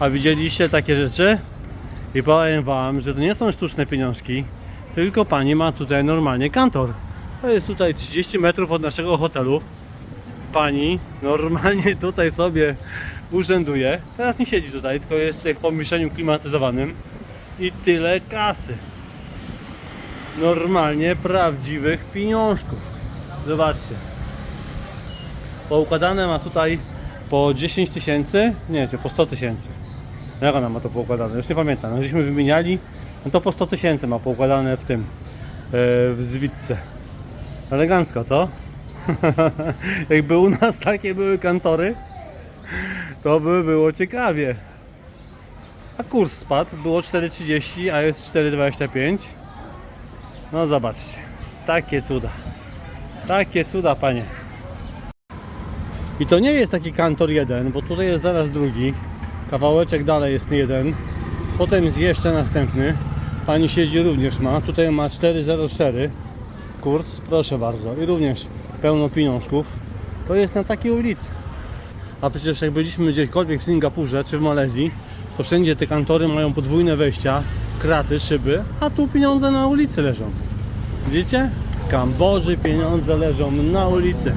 A widzieliście takie rzeczy? I powiem wam, że to nie są sztuczne pieniążki, tylko pani ma tutaj normalnie kantor. To jest tutaj 30 metrów od naszego hotelu. Pani normalnie tutaj sobie urzęduje. Teraz nie siedzi tutaj, tylko jest tutaj w pomieszczeniu klimatyzowanym. I tyle kasy. Normalnie prawdziwych pieniążków. Zobaczcie. Poukładane ma tutaj po 10 tysięcy, nie, czy po 100 tysięcy. Jak ona ma to poukładane? Już nie pamiętam. No, żeśmy wymieniali, no to po 100 tysięcy ma poukładane w tym, e, w zwitce. Elegancko, co? Jakby u nas takie były kantory, to by było ciekawie. A kurs spadł, było 4,30, a jest 4,25. No zobaczcie, takie cuda. Takie cuda, panie. I to nie jest taki kantor jeden, bo tutaj jest zaraz drugi. Kawałeczek dalej jest jeden. Potem jest jeszcze następny. Pani siedzi również ma. Tutaj ma 404 kurs, proszę bardzo. I również pełno pieniążków. To jest na takiej ulicy. A przecież jak byliśmy gdziekolwiek w Singapurze czy w Malezji, to wszędzie te kantory mają podwójne wejścia, kraty, szyby, a tu pieniądze na ulicy leżą. Widzicie? W Kambodży pieniądze leżą na ulicy.